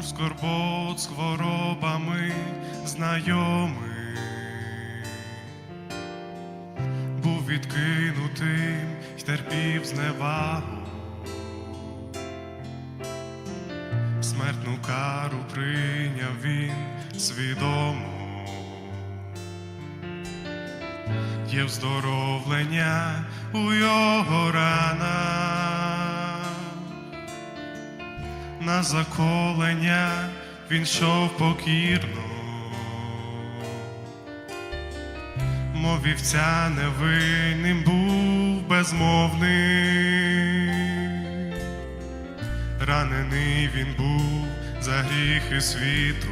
муж скорбот з хворобами знайомий, був відкинутим й терпів зневагу. Смертну кару прийняв він свідомо. Є вздоровлення у його ранах, на заколення він йшов покірно, мов вівця невинним був безмовний, ранений він був за гріхи світу.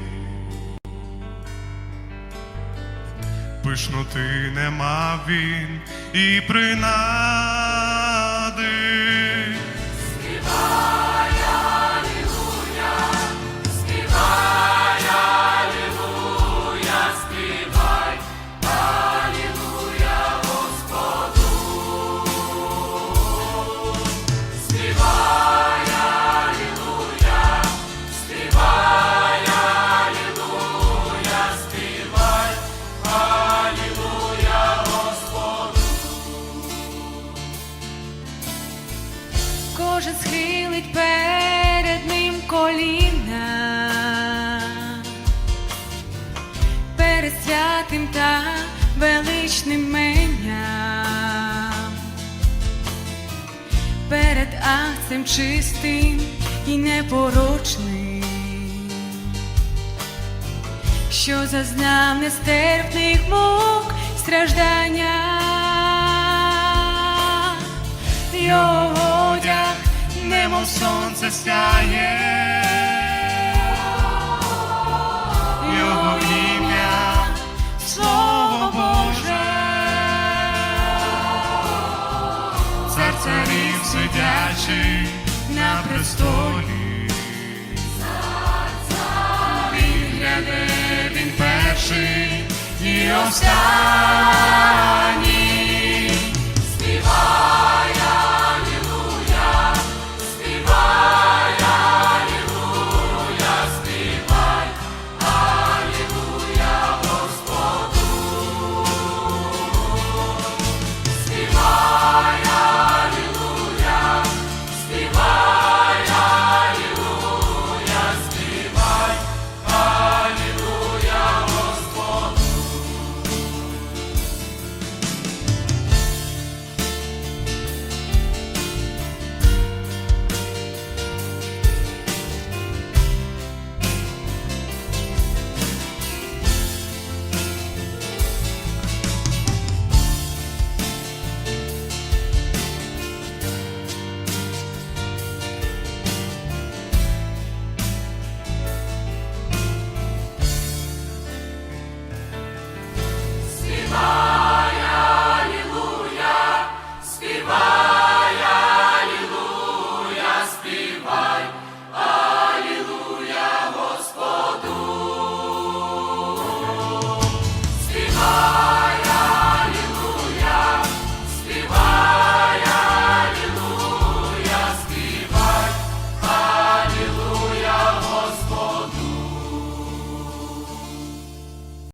Пишноти не мав він і принади. Кожен схилить перед ним коліна, перед святим та величним менням, перед акцем чистим і непорочним, що зазнав нестерпних мук страждання. Немов сонце сяє, його ім'я, слово Боже, цар царів сидячий на престолі, він гляде, він перший і останній.